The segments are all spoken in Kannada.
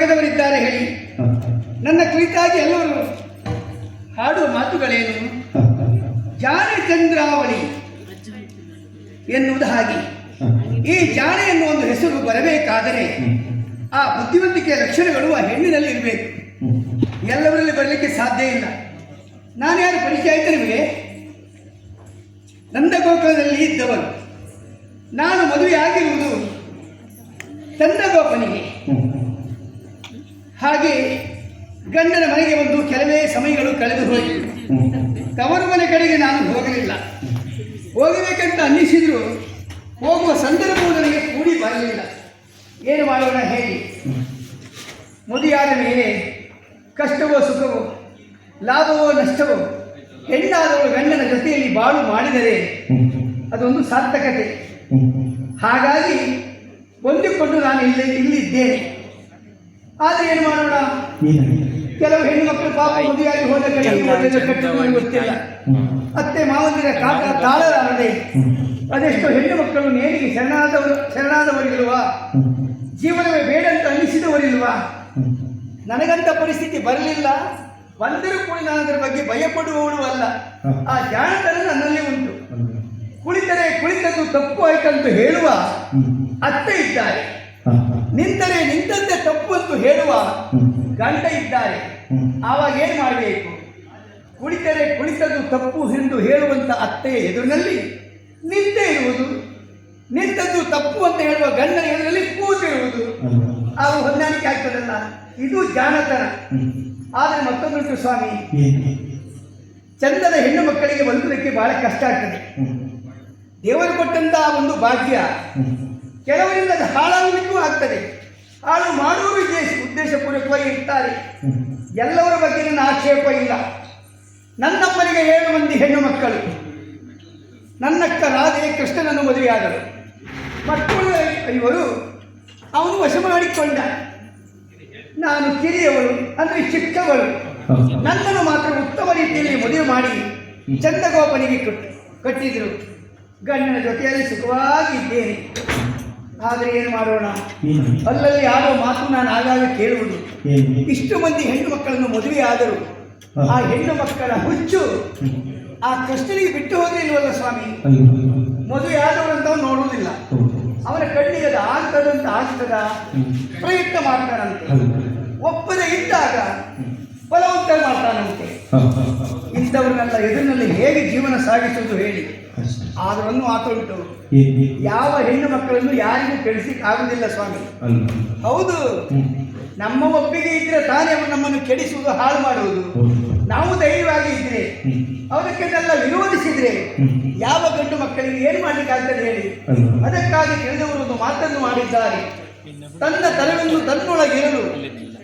ಹಾಗಾಗಿ ಎಲ್ಲರೂ ಹಾಡುವ ಮಾತುಗಳೇನು? ಜಾನೆ ಚಂದ್ರಾವಳಿ ಎನ್ನುವುದು ಹಾಗೆ. ಈ ಜಾನೆ ಎನ್ನುವ ಒಂದು ಹೆಸರು ಬರಬೇಕಾದರೆ ಆ ಬುದ್ಧಿವಂತಿಕೆಯ ಲಕ್ಷಣಗಳು ಆ ಹೆಣ್ಣಿನಲ್ಲಿ ಇರಬೇಕು. ಎಲ್ಲವರಲ್ಲಿ ಬರಲಿಕ್ಕೆ ಸಾಧ್ಯ ಇಲ್ಲ. ನಾನು ಯಾರು ಪರಿಚಯ ಆಯ್ತು ನಿಮಗೆ? ನಂದಗೋಕುಲದಲ್ಲಿ ಇದ್ದವರು ನಾನು ಮದುವೆ ಆಗಿರುವುದು ಚಂದ್ರಗೋಪನಿಗೆ. ಹಾಗೆ ಗಂಡನ ಮನೆಗೆ ಬಂದು ಕೆಲವೇ ಸಮಯಗಳು ಕಳೆದು ಹೋಯಿತು. ತವರು ಮನೆ ಕಡೆಗೆ ನಾನು ಹೋಗಲಿಲ್ಲ. ಹೋಗಬೇಕಂತ ಅನ್ನಿಸಿದ್ರು ಹೋಗುವ ಸಂದರ್ಭವು ನನಗೆ ಕೂಡಿ ಬರಲಿಲ್ಲ. ಏನು ಮಾಡೋಣ ಹೇಳಿ. ಮದುವೆಯಾದ ಮೇಲೆ ಕಷ್ಟವೋ ಸುಖವೋ, ಲಾಭವೋ ನಷ್ಟವೋ, ಹೆಣ್ಣಾದವಳು ಗಂಡನ ಜೊತೆಯಲ್ಲಿ ಬಾಳು ಮಾಡಿದರೆ ಅದೊಂದು ಸಾರ್ಥಕತೆ. ಹಾಗಾಗಿ, ಹೊಂದಿಕೊಂಡು ನಾನು ಇಲ್ಲಿ ಇಲ್ಲಿದ್ದೇನೆ. ಆದರೆ ಏನು ಮಾಡೋಣ? ಕೆಲವು ಹೆಣ್ಣು ಮಕ್ಕಳು ಪಾಪ ಮದುವೆಯಾಗಿ ಹೋದ ಕಡೆ ಗೊತ್ತಿಲ್ಲ ಅತ್ತೆ ಮಾವಂದಿರ ಕಾಕ ತಾಳಲಾರದೆ. ಅದೆಷ್ಟು ಹೆಣ್ಣು ಮಕ್ಕಳು ನೇರಿಗೆ ಶರಣಾದವರು ಶರಣಾದವರಿಲ್ವಾ? ಜೀವನವೇ ಬೇಡ ಅಂತ ಅನ್ನಿಸಿದವರಿಲ್ವಾ? ನನಗಂತ ಪರಿಸ್ಥಿತಿ ಬರಲಿಲ್ಲ. ಬಂದರೂ ಕೂಡ ನಾನು ಅದರ ಬಗ್ಗೆ ಭಯಪಡುವವಳು ಅಲ್ಲ. ಆ ಜಾಣತನ ನನ್ನಲ್ಲಿ ಉಂಟು. ಕುಳಿತರೆ ಕುಳಿತದ್ದು ತಪ್ಪು ಆಯ್ತಂತ ಹೇಳುವ ಅತ್ತೆ ಇದ್ದಾರೆ. ನಿಂತರೆ ನಿಂತಂತೆ ತಪ್ಪು ಅಂತ ಹೇಳುವ ಗಂಡ ಇದ್ದಾರೆ. ಆವಾಗ ಏನು ಮಾಡಬೇಕು? ಕುಳಿತರೆ ಕುಳಿತದ್ದು ತಪ್ಪು ಎಂದು ಹೇಳುವಂತ ಅತ್ತೆಯ ಎದುರಿನಲ್ಲಿ ನಿಂತೇ ಇರುವುದು. ನಿಂತದ್ದು ತಪ್ಪು ಅಂತ ಹೇಳುವ ಗಂಡನ ಎದುರಲ್ಲಿ ಕೂತಿರುವುದು ಅವು ಹೊಂದಾಣಿಕೆ ಆಗ್ತದಲ್ಲ? ಇದು ಜಾಣತನ. ಆದರೆ ಮತ್ತೊಂದು ಸ್ವಾಮಿ. ಚಂದದ ಹೆಣ್ಣು ಮಕ್ಕಳಿಗೆ ಬದುಕುವುದಕ್ಕೆ ಬಹಳ ಕಷ್ಟ ಆಗ್ತದೆ. ದೇವರು ಕೊಟ್ಟಂತಹ ಒಂದು ಭಾಗ್ಯ ಕೆಲವರಿಂದ ಅದು ಹಾಳಾಗಲಿಕ್ಕೂ ಆಗ್ತದೆ. ಹಾಳು ಮಾಡುವ ಉದ್ದೇಶ ಉದ್ದೇಶಪೂರ್ವಕವಾಗಿ ಇರ್ತಾರೆ. ಎಲ್ಲವರ ಬಗ್ಗೆ ನನ್ನ ಆಕ್ಷೇಪ ಇಲ್ಲ. ನನ್ನಮ್ಮನಿಗೆ ಏಳು ಮಂದಿ ಹೆಣ್ಣು ಮಕ್ಕಳು. ನನ್ನಕ್ಕ ರಾಧೆ ಕೃಷ್ಣನನ್ನು ಮದುವೆಯಾದರು. ಮಕ್ಕಳು ಇವರು ಅವನು ವಶ ಮಾಡಿಕೊಂಡ. ನಾನು ಕಿರಿಯವಳು ಅಂದರೆ ಚಿಕ್ಕವಳು. ನನ್ನನ್ನು ಮಾತ್ರ ಉತ್ತಮ ರೀತಿಯಲ್ಲಿ ಮದುವೆ ಮಾಡಿ ಚಂದಗೋಪನಿಗೆ ಕೊಟ್ಟು ಕಟ್ಟಿದರು. ಗಂಡನ ಜೊತೆಯಲ್ಲಿ ಸುಖವಾಗಿದ್ದೇನೆ ಆದರೆ ಏನು ಮಾಡೋಣ? ಅಲ್ಲಲ್ಲಿ ಯಾರೋ ಮಾತು ನಾನು ಆಗಾಗ ಕೇಳುವುದು. ಇಷ್ಟು ಮಂದಿ ಹೆಣ್ಣು ಮಕ್ಕಳನ್ನು ಮದುವೆ ಆದರು. ಆ ಹೆಣ್ಣು ಮಕ್ಕಳ ಹುಚ್ಚು ಆ ಕೃಷ್ಣನಿಗೆ ಬಿಟ್ಟು ಹೋಗ್ಲಿಲ್ವಲ್ಲ ಸ್ವಾಮಿ? ಮದುವೆ ಆದವರಂತ ನೋಡುವುದಿಲ್ಲ. ಅವನ ಕಣ್ಣಿಗೆ ಅದು ಆಗ್ತದಂತ ಆಗ್ತದ? ಪ್ರಯತ್ನ ಮಾಡ್ತಾನಂತೆ. ಒಪ್ಪದೆ ಇದ್ದಾಗ ಬಲವಂತ ಮಾಡ್ತಾನಂತೆ. ಇಂಥವ್ರನ್ನೆಲ್ಲ ಎದುರಿನಲ್ಲಿ ಹೇಗೆ ಜೀವನ ಸಾಗಿಸುವುದು ಹೇಳಿ. ಆದ್ರನ್ನು ಆತುಂಟು ಯಾವ ಹೆಣ್ಣು ಮಕ್ಕಳನ್ನು ಯಾರಿಗೂ ಕೆಡಿಸಿಕ್ ಆಗುದಿಲ್ಲ ಸ್ವಾಮಿ ಹೌದು. ನಮ್ಮ ಒಪ್ಪಿಗೆ ಇದ್ರೆ ತಾನೇ ನಮ್ಮನ್ನು ಕೆಡಿಸುವುದು ಹಾಳು ಮಾಡುವುದು. ನಾವು ಧೈರ್ಯವಾಗಿ ಇದ್ರೆ ಅವರಕ್ಕೆಲ್ಲ ವಿರೋಧಿಸಿದ್ರೆ ಯಾವ ಗಂಡು ಮಕ್ಕಳಿಗೆ ಏನು ಮಾಡ್ಲಿಕ್ಕೆ ಆಗ್ತದೆ ಹೇಳಿ ಅದಕ್ಕಾಗಿ ತಿಳಿದವರು ಒಂದು ಮಾತನ್ನು ಮಾಡಿದ್ದಾರೆ. ತನ್ನ ತಲೆಯನ್ನು ತನ್ನೊಳಗಿರಲು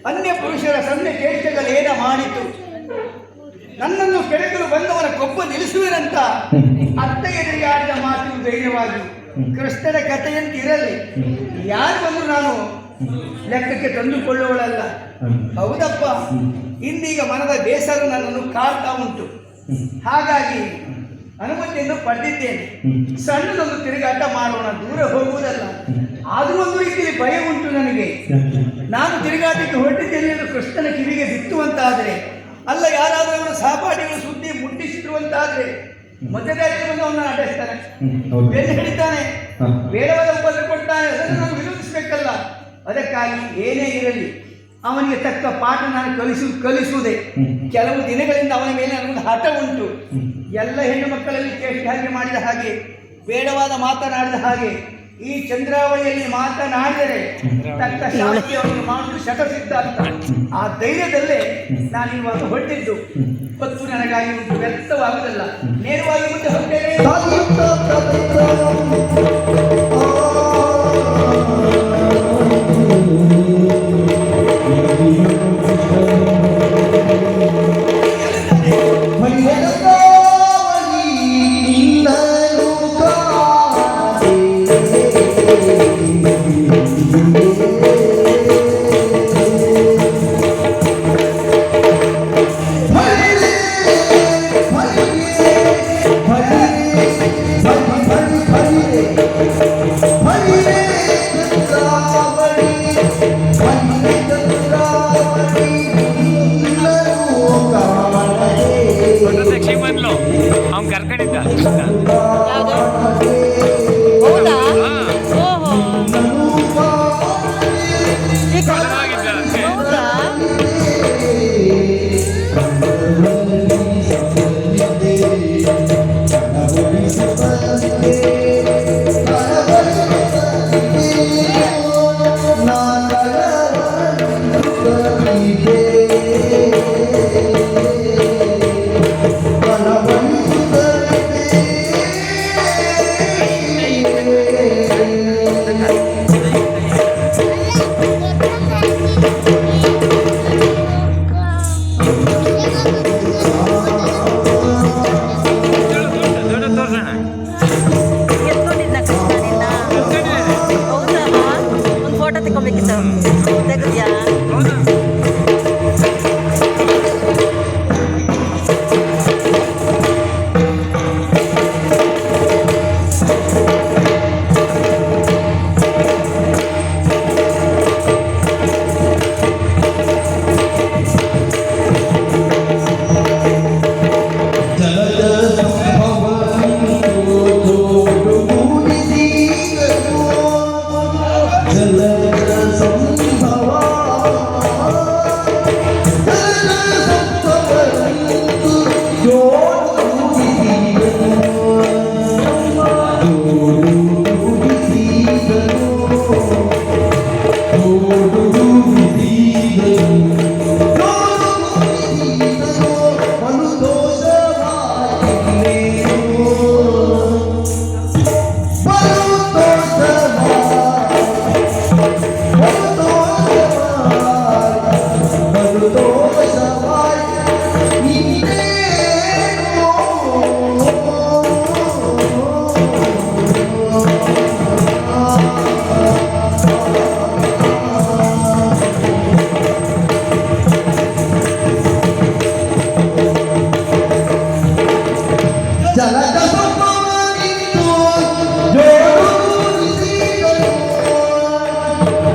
ಅನ್ಯ ಪುರುಷರ ಸಣ್ಣ ಏನ ಮಾಡಿತು. ನನ್ನನ್ನು ಕೆಳಗಲು ಬಂದವರ ಕೊಬ್ಬ ನಿಲ್ಲಿಸುವಿರಂತ ಅತ್ತ ಆಡಿದ ಮಾತು ಧೈರ್ಯವಾಗಿ ಕೃಷ್ಣನ ಕಥೆಯಂತಿರಲಿ ಯಾರು ಬಂದು ನಾನು ಲೆಕ್ಕಕ್ಕೆ ತಂದುಕೊಳ್ಳುವಳಲ್ಲ. ಹೌದಪ್ಪ. ಇಂದೀಗ ಮನದ ಬೇಸರ ನನ್ನನ್ನು ಕಾಡ್ತಾ ಉಂಟು. ಹಾಗಾಗಿ ಅನುಮತಿಯನ್ನು ಪಡೆದಿದ್ದೇನೆ. ಸಣ್ಣದೊಂದು ತಿರುಗಾಟ ಮಾಡೋಣ. ದೂರ ಹೋಗುವುದಲ್ಲ. ಆದರೂ ಒಂದು ರೀತಿಯಲ್ಲಿ ಭಯ ಉಂಟು ನನಗೆ. ನಾನು ತಿರುಗಾಟಕ್ಕೆ ಹೊರಟಿದ್ದೇನೆ ಎಂದು ಕೃಷ್ಣನ ಕಿವಿಗೆ ಬಿತ್ತು ಅಂತಾದರೆ ಅಲ್ಲ ಯಾರಾದರೂ ಅವರ ಸಹಪಾಠಿಗಳು ಸುದ್ದಿ ಮುಟ್ಟಿಸಿದ್ರು ಅಂತಾದ್ರೆ ಮಧ್ಯದಾಗಿ ಬಂದು ಅವನ್ನ ಅಡ್ಡಿಸ್ತಾನೆ ಬೆನ್ನು ಹಿಡಿತಾನೆ. ಬೇಡವಾದ ಉಪದ್ರ ಕೊಡ್ತಾನೆ. ಅದನ್ನು ನಾನು ವಿರೋಧಿಸಬೇಕಲ್ಲ. ಅದಕ್ಕಾಗಿ ಏನೇ ಇರಲಿ ಅವನಿಗೆ ತಕ್ಕ ಪಾಠ ನಾನು ಕಲಿಸು ಕಲಿಸುವುದೇ. ಕೆಲವು ದಿನಗಳಿಂದ ಅವನ ಮೇಲೆ ನನಗೊಂದು ಹಠ ಉಂಟು. ಎಲ್ಲ ಹೆಣ್ಣು ಮಕ್ಕಳಲ್ಲಿ ಚೇಷ್ಟೆ ಹಾಗೆ ಮಾಡಿದ ಹಾಗೆ ಬೇಡವಾದ ಮಾತನಾಡಿದ ಹಾಗೆ ಈ ಚಂದ್ರಾವಳಿಯಲ್ಲಿ ಮಾತನಾಡಿದರೆ ತಕ್ಕ ಶಾಸ್ತ್ರಿಯನ್ನು ಮಾಡುವುದು ಶತಸಿದ್ಧ ಅಂತ ಆ ಧೈರ್ಯದಲ್ಲೇ ನಾನು ಇವಾಗ ಹೊರಟಿದ್ದು. ಹೊತ್ತು ನನಗಾಗಿ ಉಂಟು ವ್ಯರ್ಥವಾಗುವುದಲ್ಲ. ನೇರವಾಗಿ ಮುಂದೆ ಹೊರಟೇನೆ. ಈ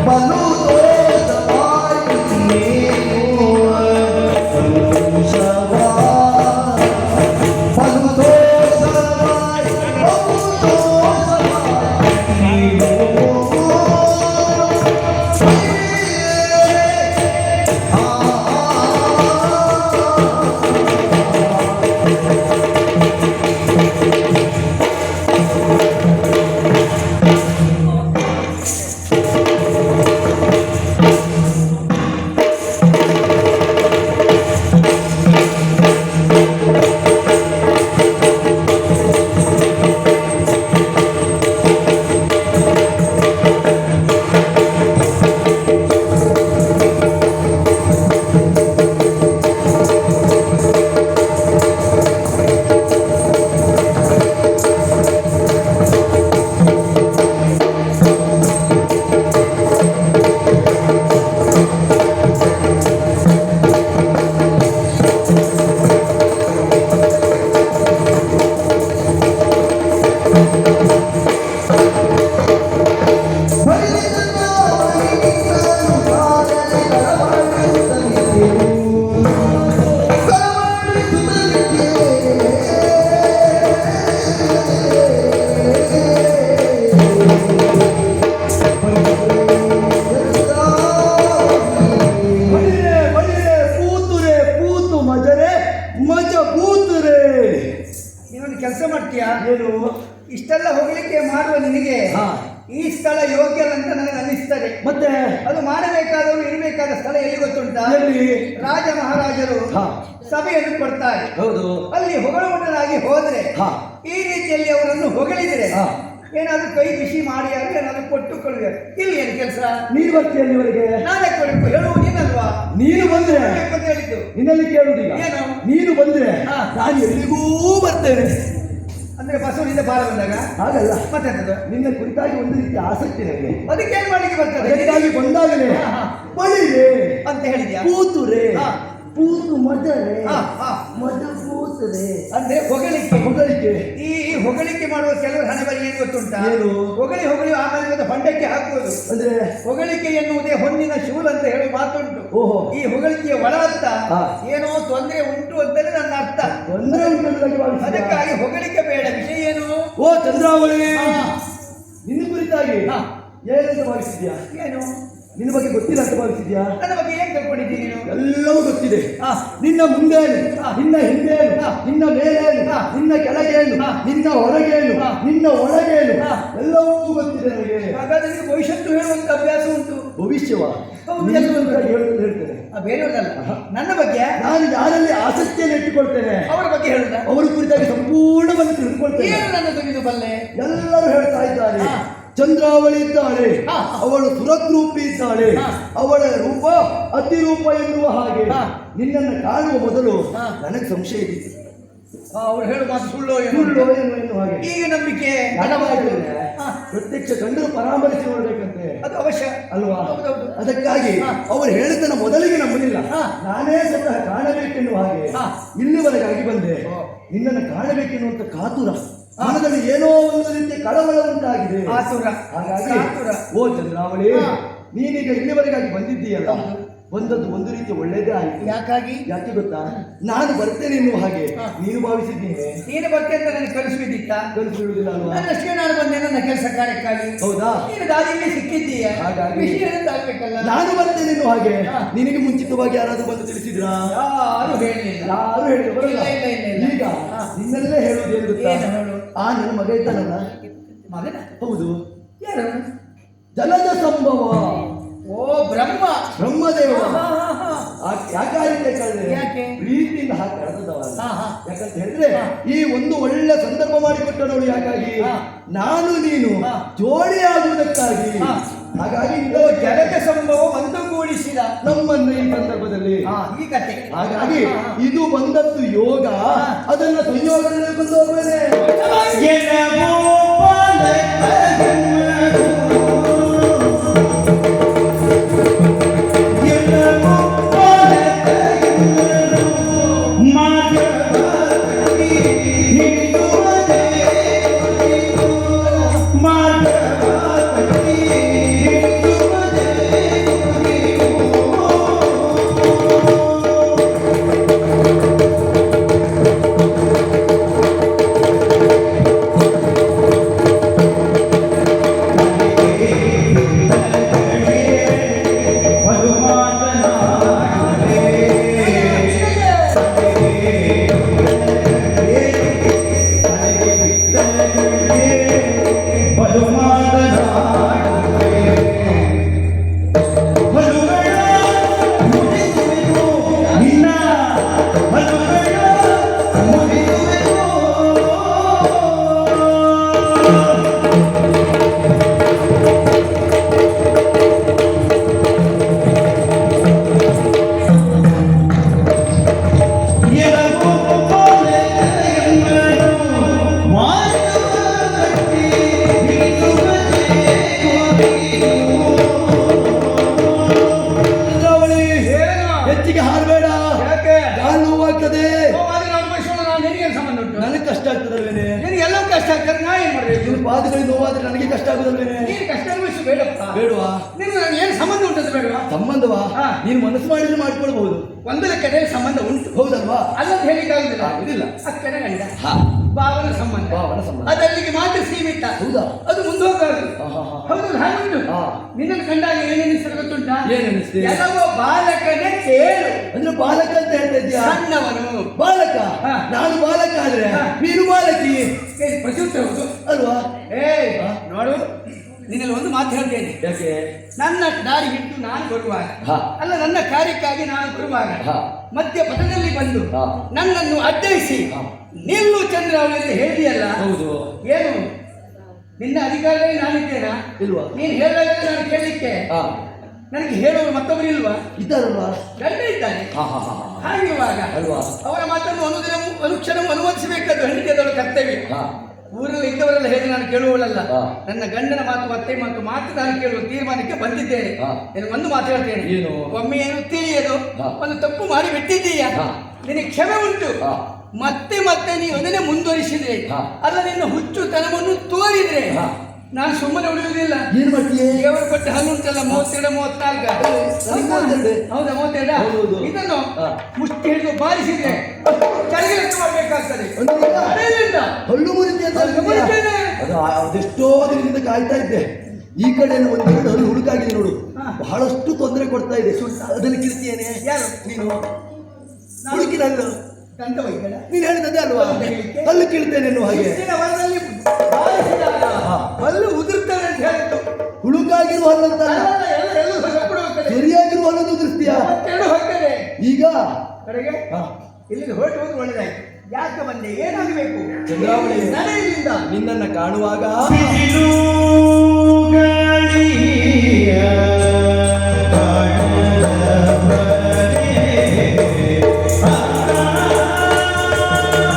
Balón. ಕೊಡ್ತಾರೆ ಹೌದು. ಅಲ್ಲಿ ಹೊಗಳಮುಟ್ಟನಾಗಿ ಹೋದ್ರೆ ಹಾ. ಈ ರೀತಿಯಲ್ಲಿ ಅವರನ್ನು ಹೊಗಳಿದರೆ ಹಾ. ಏನಾದ್ರೂ ಕೈ ಬಿಸಿ ಮಾಡಿ ಆದ್ರೆ ಏನಾದ್ರೂ ಕೊಟ್ಟು ಕೊಡುವೆ ಇಲ್ಲಿ ಏನು ಕೆಲಸ? ನೀನು ಬರ್ತೀಯ ಇವರಿಗೆ? ನಾನೇ ಕೊಡಬೇಕು ಹೇಳುವ ನೀನಲ್ವಾ ನೀನು ಬಂದ್ರೆ? ಅಂತ ಹೇಳಿದ್ದು? ನಿನ್ನಲ್ಲಿ ಕೇಳುವುದಿಲ್ಲ. ಏನು? ನೀನು ಬಂದ್ರೆ. ನಾನು ಎಲ್ಲಿಗೂ ಬರ್ತೇನೆ. ಅಂದ್ರೆ ಬಸವನಿಂದ ಬಾರ ಬಂದಾಗ? ಹಾಗಲ್ಲ. ಮತ್ತೆ ನಿನ್ನ ಕುರಿತಾಗಿ ಒಂದು ರೀತಿ ಆಸಕ್ತಿ ನನಗೆ. ಅದಕ್ಕೆ ಏನ್ ಮಾಡ್ಲಿಕ್ಕೆ ಬರ್ತದೆ? ಬಂದಾಗಲೇ. ಬಳಿರೆ ಅಂತ ಹೇಳಿದ್ಯಾ? ಪೂತುರೆ ಹಾ. ಮೊದಲೇ ಮೊದಲು ಪೂತು ಅಂದ್ರೆ ಹೊಗಳಿಕೆ. ಹೊಗಳಿಕೆ. ಈ ಹೊಗಳಿಕೆ ಮಾಡುವ ಕೆಲವರು ಹಣ ಬರಿ ಏನು ಗೊತ್ತುಂಟ? ಏನು? ಹೊಗಳಿ ಹೊಗಳಿ ಆಮೇಲೆ ಬಂಡಕ್ಕೆ ಹೊಂಡಕ್ಕೆ ಹಾಕುವುದು. ಅಂದ್ರೆ? ಹೊಗಳಿಕೆ ಎನ್ನುವುದೇ ಹೊನ್ನಿನ ಶೂಲ್ ಅಂತ ಹೇಳುವ ಮಾತುಂಟು. ಓಹೋ. ಈ ಹೊಗಳಿಕೆಯ ಒಳ ಅಂತ. ಏನೋ ತೊಂದರೆ ಉಂಟು ಅಂತಲೇ ನನ್ನ ಅರ್ಥ. ತೊಂದರೆ ಉಂಟು? ಅದಕ್ಕಾಗಿ ಹೊಗಳಿಕೆ ಬೇಡ. ವಿಷಯ ಏನು? ಓ ಚಂದ್ರಾವಳಿ. ನಿನ್ನ ಕುರಿತಾಗಿ. ಏನಂತ ಭಾವಿಸಿದ್ಯಾ? ಏನು? ನಿನ್ನ ಬಗ್ಗೆ ಗೊತ್ತಿಲ್ಲ ಅಂತ ಭಾವಿಸಿದ್ಯಾ? ನನ್ನ ಬಗ್ಗೆ ಏನ್ ತಿಳ್ಕೊಂಡಿದ್ದೀನಿ ನೀನು ಎಲ್ಲವೂ ಗೊತ್ತಿದೆ. ನಿನ್ನ ಮುಂದೇನು. ನಿನ್ನ ಹಿಂದೇನು. ನಿನ್ನ ಮೇಲೇನು ಹಾ. ನಿನ್ನ ಕೆಳಗೇನು ಹಾ. ನಿನ್ನ ಹೊರಗೇನು. ನಿನ್ನ ಒಳಗೇನು ಹಾ. ಎಲ್ಲವೂ ಗೊತ್ತಿದೆ ನನಗೆ ಹಾಗಾದ್ರೆ ಭವಿಷ್ಯತ್ತು ಹೇಳುವಂತ ಅಭ್ಯಾಸ ಉಂಟು ಭವಿಷ್ಯವ ಹೇಳ್ತೇನೆ ಆ, ಬೇರೆಯವ್ರದಲ್ಲ ನನ್ನ ಬಗ್ಗೆ ನಾನು ಯಾರಲ್ಲಿ ಆಸಕ್ತಿಯನ್ನು ಇಟ್ಟುಕೊಳ್ತೇನೆ ಅವರ ಬಗ್ಗೆ ಹೇಳಿದ ಅವರ ಕುರಿತಾಗಿ ಸಂಪೂರ್ಣವನ್ನು ನನ್ನ ತೆಗೆದು ಬಲ್ಲೆ ಎಲ್ಲರೂ ಹೇಳ್ತಾ ಇದ್ದಾರೆ. ಚಂದ್ರಾವಳಿ ಇದ್ದಾಳೆ. ಅವಳು ಸುರದ್ರೂಪಿ ಇದ್ದಾಳೆ ಅವಳ ರೂಪ ಅತಿರೂಪ ಎನ್ನುವ ಹಾಗೆ. ನಿನ್ನನ್ನು ಕಾಣುವ ಮೊದಲು. ನನಗೆ ಸಂಶಯ ಇದೆ. ಅವ್ರು ಹೇಳುವ ಮಾತು ಸುಳ್ಳು ಎನ್ನುವ ಹಾಗೆ. ಈಗ ನಂಬಿಕೆ ಪ್ರತ್ಯಕ್ಷ ಕಂಡರು ಪರಾಮರಿಸಿ ಮಾಡಬೇಕಂತೆ. ಅದು ಅವಶ್ಯ. ಅಲ್ವಾ? ಅದಕ್ಕಾಗಿ. ಅವರು ಹೇಳಿದ್ದನ್ನ ಮೊದಲಿಗೆ ನಂಬಲಿಲ್ಲ. ನಾನೇ ಸ್ವತಃ ಕಾಣಬೇಕೆನ್ನುವ ಹಾಗೆ. ಇಲ್ಲಿವರೆಗಾಗಿ ಬಂದೆ. ನಿನ್ನನ್ನು ಕಾಣಬೇಕೆನ್ನುವಂಥ ಕಾತುರ ಮನದಲ್ಲಿ ಏನೋ ಒಂದು ರೀತಿಯ ಕಳವಳ ಉಂಟಾಗಿದೆ. ಹಾಗಾಗಿ ಓ ಚಂದ್ರಾವಳಿ ನೀನೀಗ ಇಲ್ಲಿವರೆಗಾಗಿ ಬಂದಿದ್ದೀಯಲ್ಲ. ಬಂದದ್ದು ಒಂದು ರೀತಿ ಒಳ್ಳೇದೇ ಆಯ್ತು. ಯಾಕಾಗಿ? ಯಾಕೆ ಗೊತ್ತಾ? ನಾನು ಬರ್ತೇನೆ ಎನ್ನುವ ಹಾಗೆ. ನೀನು ಭಾವಿಸಿದ್ದೀನಿ ನೀನು ಬರ್ತೇನೆ ಅಂತ ನನಗೆ ಕಲಿಸಿದ್ದಿತ್ತ ಕಲಿಸಿಡುವುದಿಲ್ಲ ಅಲ್ವಾ? ನಾನು ಬಂದೆ ನನ್ನ ಕೆಲಸ ಕಾರ್ಯಕ್ಕಾಗಿ. ಹೌದಾ? ನೀನು ದಾರಿಯಲ್ಲಿ ಸಿಕ್ಕಿದ್ದೀಯ. ಆಗ್ಬೇಕಲ್ಲ ನಾನು ಬರ್ತೇನೆ ಎನ್ನುವ ಹಾಗೆ. ನಿನಗೆ ಮುಂಚಿತವಾಗಿ ಯಾರಾದರೂ ಬಂದು ತಿಳಿಸಿದ್ರಾ? ಯಾರು ಹೇಳಲಿಲ್ಲ ಯಾರು ಇಲ್ಲ. ಈಗ. ನಿನ್ನೆಲ್ಲೇ ಹೇಳುವುದು ಏನು ಗೊತ್ತಾ? ಆ ನನ್ನ ಮಗ ಇದ್ದಾನಲ್ಲ? ಮಗನ. ಹೌದು. ಯಾರು? ಜಲಜ ಸಂಭವ. ಓ ಬ್ರಹ್ಮ. ಬ್ರಹ್ಮದೇವ. ಕೇಳಿದ್ರೆ ಯಾಕೆ? ಪ್ರೀತಿಯಿಂದ ಹಾಕಿ ಹಾ. ಯಾಕಂತ ಹೇಳಿದ್ರೆ ಈ ಒಂದು ಒಳ್ಳೆ ಸಂದರ್ಭ ಮಾಡಿಕೊಟ್ಟನವಳು ಯಾಕಾಗಿ. ನಾನು ನೀನು ಜೋಡಿ ಆಗುವುದಕ್ಕಾಗಿ. ಹಾಗಾಗಿ ಜಗತ ಸಂಭವ ಒಂದುಗೂಡಿಸಿದ ನಮ್ಮನ್ನು ಈ ಸಂದರ್ಭದಲ್ಲಿ. ಈ ಹಾಗಾಗಿ. ಇದು ಬಂದದ್ದು ಯೋಗ. ಅದನ್ನ ಸಂಯೋಗದಲ್ಲಿ ಕೊಂಡು ಬೇಡವಾ ಸಂಬಂಧವಾ. ನೀನು ಮನಸ್ಸು ಮಾಡಿದ್ರೆ ಮಾಡ್ಕೊಳ್ಬಹುದು. ಒಂದರ ಕಡೆ ಸಂಬಂಧ ಉಂಟು. ಹೌದಲ್ವಾ? ಅಲ್ಲಂತ ಹೇಳಿಕ್ಕಾಗುದಿಲ್ಲ ಆಗುದಿಲ್ಲ. ಅಕ್ಕನ ಗಂಡ. ಹಾ. ಭಾವನ ಸಂಬಂಧ. ಭಾವನ ಸಂಬಂಧ. ಅದಲ್ಲಿಗೆ ಮಾತ್ರ ಸೀಮಿತ. ಹೌದಾ? ಅದು ಮುಂದೋಗಬಾರದು ಹಾ, ಹಾ, ಹಾ. ಹೌದು ಹಾಗುಂಟು ಹಾ. ನಿನ್ನನ್ನು ಕಂಡಾಗ ಏನೆನಿಸ್ತಾರೆ ಗೊತ್ತುಂಟಾ? ಏನೆನಿಸ್ತದೆ? ಎಲ್ಲವೋ ಬಾಲಕನೇ ಕೇಳು. ಅಂದ್ರೆ ಬಾಲಕ ಅಂತ ಹೇಳ್ತಾ ಸಣ್ಣವನು. ಬಾಲಕ. ನಾನು ಬಾಲಕ ಆದ್ರೆ. ನೀನು ಬಾಲಕಿ? ಪ್ರಚುತ್ತ ಹೌದು ಅಲ್ವಾ? ಏ. ನೋಡು. ನಿನ್ನಲ್ಲಿ ಒಂದು ಮಾತು ಹೇಳ್ತೇನೆ. ಯಾಕೆ? ನನ್ನ ದಾರಿ ಬಿಟ್ಟು ನಾನು ಬರುವಾಗ ಅಲ್ಲ ನನ್ನ ಕಾರ್ಯಕ್ಕಾಗಿ ನಾನು ಬರುವಾಗ. ಮಧ್ಯ ಪಥದಲ್ಲಿ ಬಂದು. ನನ್ನನ್ನು ಅಡ್ಡಯಿಸಿ ಹಾ. ನಿಲ್ಲು ಚಂದ್ರ ಅಂತ ಹೇಳಿದೆಯಲ್ಲ ಹೌದು. ಏನು? ನಿನ್ನ ಅಧಿಕಾರದಲ್ಲಿ ನಾನಿದ್ದೇನಾ? ಇಲ್ವಾ? ನೀನು ಹೇಳಿದಾಗ ನಾನು ಕೇಳಲಿಕ್ಕೆ? ಹಾ. ನನಗೆ ಹೇಳುವ ಮತ್ತೊಬ್ಬರು ಇಲ್ವಾ? ಇದ್ದಾರಲ್ವಾ? ಗಂಡ ಇದ್ದಾನೆ. ಹಾಗಿರುವಾಗ ಅಲ್ವಾ? ಅವರ ಮಾತನ್ನು ಅನುದಿನ ಅನುಕ್ಷಣ ಅನುಮತಿಸಬೇಕಾದ ಹಂಡಿಕೆದವರು ಕರ್ತವ್ಯ. ಊರಲ್ಲಿ ಇದ್ದವರೆಲ್ಲ ಹೇಗೆ ನಾನು ಕೇಳುವಳಲ್ಲ ನನ್ನ ಗಂಡನ ಮಾತು ಅತ್ತೆ ಮಾತು ಮಾತ್ರ ನಾನು ಕೇಳುವ ತೀರ್ಮಾನಕ್ಕೆ ಬಂದಿದ್ದೇನೆ ನಾನು ಒಂದು ಮಾತು ಹೇಳ್ತೇನೆ ಏನು? ಒಮ್ಮೆ ಏನು ತಿಳಿಯದು. ಒಂದು ತಪ್ಪು ಮಾಡಿ ಬಿಟ್ಟಿದ್ದೀಯ. ನಿನಗೆ ಕ್ಷಮೆ ಉಂಟು. ಮತ್ತೆ ಮತ್ತೆ ನೀ ಅದನ್ನೇ ಮುಂದುವರಿಸಿದ್ರೆ. ಅಲ್ಲ ನಿನ್ನ ಹುಚ್ಚುತನವನ್ನು ತೋರಿದ್ರೆ ಹಾ. ನಾನು ಸುಮ್ಮನೆ ಉಳಿಯುವುದಿಲ್ಲ ಏನ್ ಮಾಡ್ತೀಯ? ದೇವರು ಕೊಟ್ಟ ಹಲ್ಲು ಉಂಟಲ್ಲ ಮೂವತ್ತೆರಡು ಮೂವತ್ನಾಲ್ಕ ಹೌದ? ಮೂವತ್ತೆರಡು. ಇದನ್ನು. ಮುಷ್ಟಿ ಹಿಡಿದು ಬಾರಿಸಿದ್ರೆ ಎಷ್ಟು ಮಾಡಬೇಕಾಗ್ತದೆ ಹಲ್ಲು ಆ- ಅದೆಷ್ಟೋ ದಿನದಿಂದ ಕಾಯ್ತಾ ಇದ್ದೆ. ಈ ಕಡೆ ಒಂದೆರಡು ಹಲ್ಲು ಹುಡುಕಾಗಿದೆ ನೋಡು. ಬಹಳಷ್ಟು ತೊಂದರೆ ಕೊಡ್ತಾ ಇದೆ. ಅದನ್ನು ಕಿರ್ತಿಯೇನೆ? ಯಾರು? ನೀನು. ವೈದ್ಯರ ನೀನು ಹೇಳಿದದೆ ಅಲ್ವಾ? ಹಲ್ಲು ಕೀಳ್ತೇನೆ ಹಾಗೆ. ಹೋಗ್ತದೆ. ಸರಿಯಾಗಿರುವ ಹಲ್ಲನ್ನು ಉದುರಿಸ್ತೀಯ ಈಗ? ಕಡೆಗೆ? ಇಲ್ಲಿಗೆ ಹೊರಟು ಒಳ್ಳೆದಾಯ್ತು. ಯಾಕೆ ಬಂದೆ? ಏನಾಗಬೇಕು? ಚಂದ್ರಾವಳಿ. ನಿನ್ನನ್ನ ಕಾಣುವಾಗ